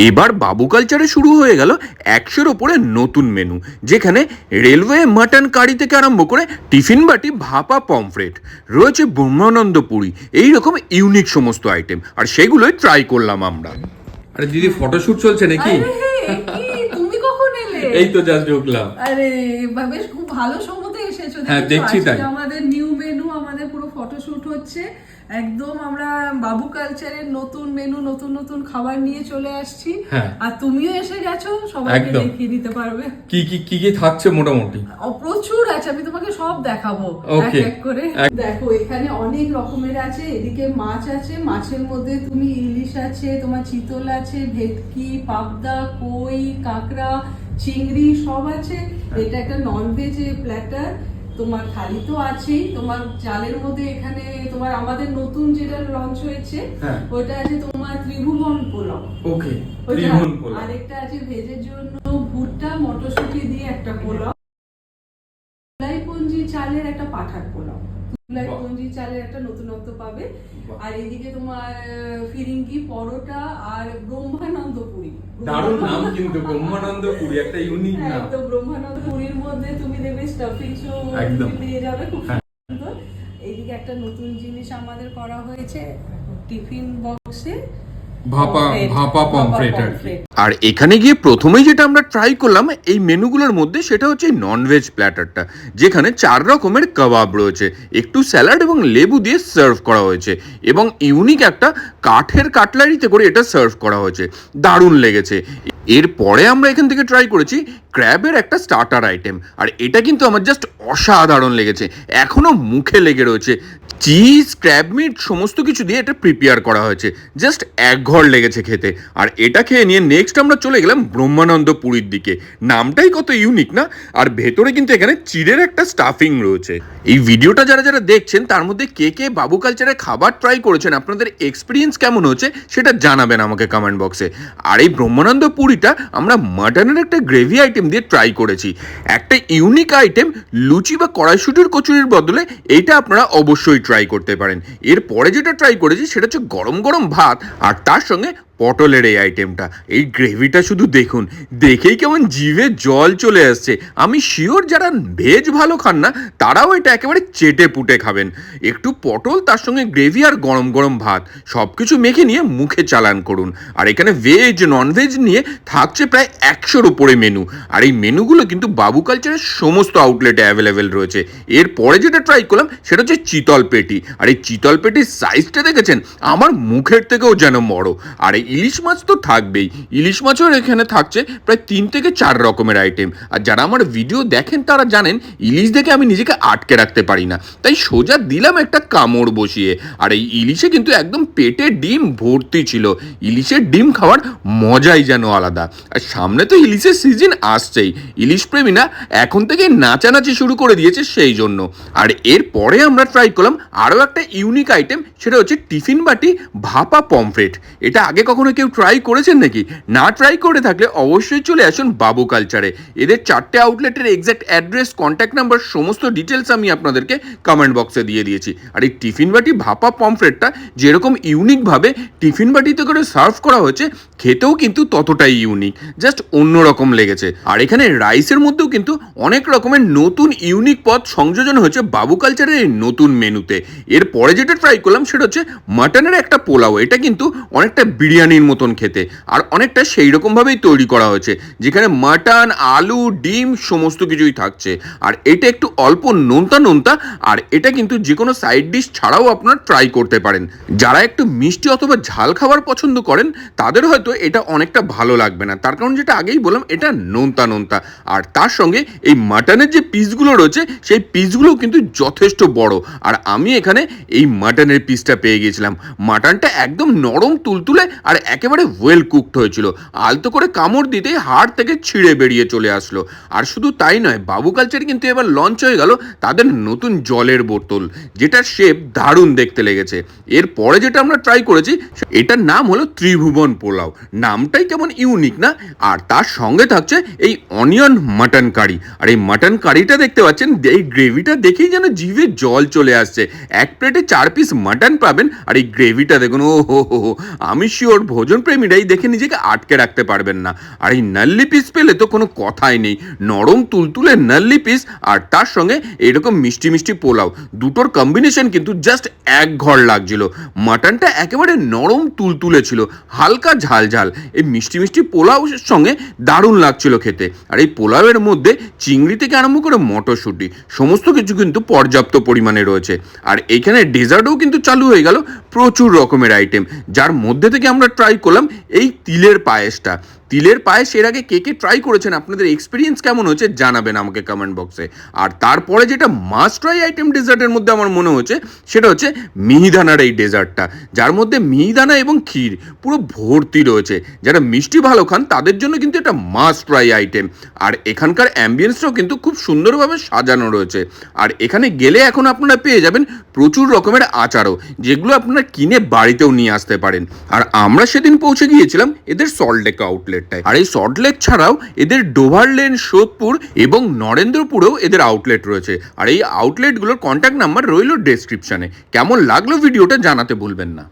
এবার বাবু কালচারে শুরু হয়ে গেল একশোর ওপরে নতুন মেনু যেখানে রেলওয়ে মাটন কারি থেকে আরম্ভ করে টিফিন বাটি ভাপা পমফ্রেট রয়েছে ব্রহ্মানন্দ পুরি এইরকম ইউনিক সমস্ত আইটেম আর সেগুলোই ট্রাই করলাম আমরা। আরে দিদি ফটোশুট চলছে নাকি? তুমি কখন এলে? এই তো জাস্ট ঢুকলাম। আরে বেশ খুব ভালো সময়তে এসেছ হ্যাঁ, দেখছি তাই। আমাদের হচ্ছে একদম আমরা বাবু কালচারের নতুন মেনু নতুন নতুন খাবার নিয়ে চলে আসছি। হ্যাঁ। আর তুমিও এসে গেছো সবাইকে দেখিয়ে দিতে পারবে। কি কি কি কি থাকছে মোটামুটি? প্রচুর আছে আমি তোমাকে সব দেখাবো। এক এক করে। দেখো এখানে অনেক রকমের আছে এদিকে মাছ আছে মাছের মধ্যে তুমি ইলিশ আছে তোমার চিতল আছে ভেটকি পাবদা কই কাঁকড়া চিংড়ি সব আছে। এটা একটা নন ননভেজ প্ল্যাটার তোমার খালি তো আছেই তোমার চালের মধ্যে এখানে তোমার আমাদের নতুন যেটা লঞ্চ হয়েছে হ্যাঁ। ওটা আছে তোমার ত্রিভুবন পোলাও ওকে ত্রিভুবন পোলাও। আরেকটা আছে ভেজের জন্য ভুট্টা মটরশুঁটি দিয়ে একটা পোলাও চালের একটা পাঠার পোলাও তুলাইপঞ্জি চালের একটা নতুনত্ব পাবে। আর এদিকে তোমার ফিরিঙ্গি পরোটা আর ব্রহ্মানন্দ পুরি দারুণ নাম কিন্তু ব্রহ্মানন্দ পুরি একটা ইউনিক নাম। তো ব্রহ্মানন্দ পুরীর মধ্যে তুমি দেবে স্টাফিং একদম। পেয়ে যাবে খুব হ্যাঁ। সুন্দর। এইদিকে একটা নতুন জিনিস আমাদের করা হয়েছে টিফিন বক্সে ভাপা ভাপা পমফ্রেট আর কি। আর এখানে গিয়ে প্রথমেই যেটা আমরা ট্রাই করলাম এই মেনুগুলোর মধ্যে সেটা হচ্ছে ননভেজ প্ল্যাটারটা যেখানে চার রকমের কাবাব রয়েছে। একটু স্যালাড এবং লেবু দিয়ে সার্ভ করা হয়েছে। এবং ইউনিক একটা কাঠের কাটলারিতে করে এটা সার্ভ করা হয়েছে। দারুণ লেগেছে। এরপরে আমরা এখান থেকে ট্রাই করেছি ক্র্যাবের একটা স্টার্টার আইটেম আর এটা কিন্তু আমার জাস্ট অসাধারণ লেগেছে। এখনও মুখে লেগে রয়েছে। চিজ ক্র্যাব মিট সমস্ত কিছু দিয়ে এটা প্রিপেয়ার করা হয়েছে। জাস্ট এক ঘর লেগেছে খেতে। আর এটা খেয়ে নিয়ে নেক্সট আমরা চলে গেলাম ব্রহ্মানন্দ পুরীর দিকে। নামটাই কত ইউনিক না? আর ভেতরে কিন্তু এখানে চিড়ের একটা স্টাফিং রয়েছে। এই ভিডিওটা যারা যারা দেখছেন, তার মধ্যে কে কে বাবু কালচারে খাবার ট্রাই করেছেন, আপনাদের এক্সপিরিয়েন্স কেমন হচ্ছে সেটা জানাবেন আমাকে কমেন্ট বক্সে আর এই ব্রহ্মানন্দ পুরিটা আমরা মাটনের একটা গ্রেভি আইটেম দিয়ে ট্রাই করেছি। একটা ইউনিক আইটেম লুচি বা কড়াইশুটির কচুরির বদলে এইটা আপনারা অবশ্যই ট্রাই করতে পারেন। এরপরে যেটা ট্রাই করেছি সেটা হচ্ছে গরম গরম ভাত, আর তার সঙ্গে পটলের এই আইটেমটা এই গ্রেভিটা শুধু দেখুন, দেখেই কেমন জিভে জল চলে আসছে। আমি শিওর যারা ভেজ ভালো খান না, তারাও এটা একেবারে চেটে পুটে খাবেন। একটু পটল, তার সঙ্গে গ্রেভি আর গরম গরম ভাত সব কিছু মেখে নিয়ে মুখে চালান করুন। আর এখানে ভেজ ননভেজ নিয়ে থাকছে প্রায় একশোর উপরে মেনু আর এই মেনুগুলো কিন্তু বাবু কালচারের সমস্ত আউটলেটে অ্যাভেলেবেল রয়েছে। এরপরে যেটা ট্রাই করলাম, সেটা হচ্ছে চিতল পেটি। আর এই চিতল পেটির সাইজটা দেখেছেন? আমার মুখের থেকেও যেন বড়। আর এই ইলিশ মাছ তো থাকবেই। ইলিশ মাছও এখানে থাকছে প্রায় তিন থেকে চার রকমের আইটেম আর যারা আমার ভিডিও দেখেন, তারা জানেন, ইলিশ দেখে আমি নিজেকে আটকে রাখতে পারি না। তাই সোজা দিলাম একটা কামড় বসিয়ে। আর এই ইলিশে কিন্তু একদম পেটে ডিম ভর্তি ছিল। ইলিশের ডিম খাওয়ার মজাই যেন আলাদা। আর সামনে তো ইলিশের সিজন আসছেই। ইলিশ প্রেমীরা এখন থেকে নাচানাচি শুরু করে দিয়েছে সেই জন্য। আর এরপরে আমরা ট্রাই করলাম আরও একটা ইউনিক আইটেম সেটা হচ্ছে টিফিন বাটি ভাপা পমফ্রেট এটা আগে কখনো কেউ ট্রাই করেছেন নাকি? না ট্রাই করে থাকলে অবশ্যই চলে আসুন বাবু কালচারে এদের চারটে আউটলেটের এক্স্যাক্ট অ্যাড্রেস কন্ট্যাক্ট নাম্বার সমস্ত ডিটেলস আমি আপনাদেরকে কমেন্ট বক্সে দিয়ে দিয়েছি। আর এই টিফিন বাটি, ভাপা পমফ্রেটটা যেরকম ইউনিকভাবে টিফিন বাটিতে করে সার্ভ করা হয়েছে, খেতেও কিন্তু ততটাই ইউনিক জাস্ট অন্যরকম লেগেছে। আর এখানে রাইসের মধ্যেও কিন্তু অনেক রকমের নতুন ইউনিক পদ সংযোজন হয়েছে বাবু কালচারের এই নতুন মেনুতে এরপরে যেটা ট্রাই করলাম সেটা হচ্ছে মাটনের একটা পোলাও, এটা কিন্তু অনেকটা বিরিয়ানির মতন খেতে। আর অনেকটা সেই রকমভাবেই তৈরি করা হয়েছে, যেখানে মাটন, আলু, ডিম সমস্ত কিছুই থাকছে। আর এটা একটু অল্প নোনতা নোনতা, আর এটা কিন্তু যে কোনো সাইড ডিশ ছাড়াও আপনারা ট্রাই করতে পারেন। যারা একটু মিষ্টি অথবা ঝাল খাবার পছন্দ করেন, তাদের হয়তো এটা অনেকটা ভালো লাগবে না। তার কারণ যেটা আগেই বললাম, এটা নোনতা নোনতা। আর তার সঙ্গে এই মাটনের যে পিসগুলো রয়েছে, সেই পিসগুলো কিন্তু যথেষ্ট বড়। আর আমি এখানে এই মাটনের পিসটা পেয়ে গিয়েছিলাম। মাটনটা একদম নরম তুলতুলে, আর একেবারে ওয়েল কুকড হয়েছিল। আলতো করে কামড় দিতেই হাড় থেকে ছিঁড়ে বেরিয়ে চলে আসলো। আর শুধু তাই নয়, বাবু কালচার কিন্তু এবার লঞ্চ হয়ে গেল তাদের নতুন জলের বোতল, যেটার শেপ দারুণ দেখতে লেগেছে। এরপরে যেটা আমরা ট্রাই করেছি, এটার নাম হলো ত্রিভুবন পোলাও। নামটাই কেমন ইউনিক না? আর তার সঙ্গে থাকছে এই অনিয়ন মাটন কারি আর এই মাটন কারিটা দেখতে পাচ্ছেন, এই গ্রেভিটা দেখেই যেন জিভে জল চলে আসছে। এক প্লেটে চার পিস মাটন পাবেন, আর এই গ্রেভিটা দেখুন ও হো হো। আমি শিওর পিওর ভোজন প্রেমীরাই দেখে নিজেকে আটকে রাখতে পারবেন না। আর এই নাল্লি পিস পেলে তো কোনো কথাই নেই। নরম তুলতুলে নাল্লি পিস আর তার সঙ্গে এরকম মিষ্টি মিষ্টি পোলাও। দুটোর কম্বিনেশন কিন্তু জাস্ট এক ঘর লাগছিল। মাটনটা একেবারে নরম তুলতুলে ছিল। হালকা ঝাল ঝাল। এই মিষ্টি মিষ্টি পোলাওর সঙ্গে দারুণ লাগছিল খেতে। আর এই পোলাওয়ের মধ্যে চিংড়ি থেকে আরম্ভ করে মটরশুঁটি, সমস্ত কিছু কিন্তু পর্যাপ্ত পরিমাণে রয়েছে। আর এইখানে ডেজার্টও কিন্তু চালু হয়ে গেল প্রচুর রকমের আইটেম যার মধ্যে থেকে আমরা ট্রাই করলাম এই তিলের পায়েসটা। তিলের পায়েস এর আগে কে কে ট্রাই করেছেন? আপনাদের এক্সপিরিয়েন্স কেমন হচ্ছে জানাবেন আমাকে কমেন্ট বক্সে আর তারপরে যেটা মাস্ট ট্রাই আইটেম ডেজার্টের মধ্যে আমার মনে হচ্ছে সেটা হচ্ছে মিহিদানার এই ডেজার্টটা যার মধ্যে মিহিদানা এবং ক্ষীর পুরো ভর্তি রয়েছে। যারা মিষ্টি ভালো খান, তাদের জন্য কিন্তু এটা মাস্ট ট্রাই আইটেম আর এখানকার অ্যাম্বিয়েন্সটাও কিন্তু খুব সুন্দরভাবে সাজানো রয়েছে। আর এখানে গেলে এখন আপনারা পেয়ে যাবেন প্রচুর রকমের আচারও, যেগুলো আপনারা কিনে বাড়িতেও নিয়ে আসতে পারেন। আর আমরা সেদিন পৌঁছে গিয়েছিলাম এদের সল্টলেক আউটলেটটায় আর এই সল্টলেক ছাড়াও এদের ডোভারলেন সোদপুর এবং নরেন্দ্রপুরেও এদের আউটলেট রয়েছে। আর এই আউটলেটগুলোর কন্ট্যাক্ট নাম্বার রইল ডেসক্রিপশানে কেমন লাগল ভিডিওটা জানাতে ভুলবেন না।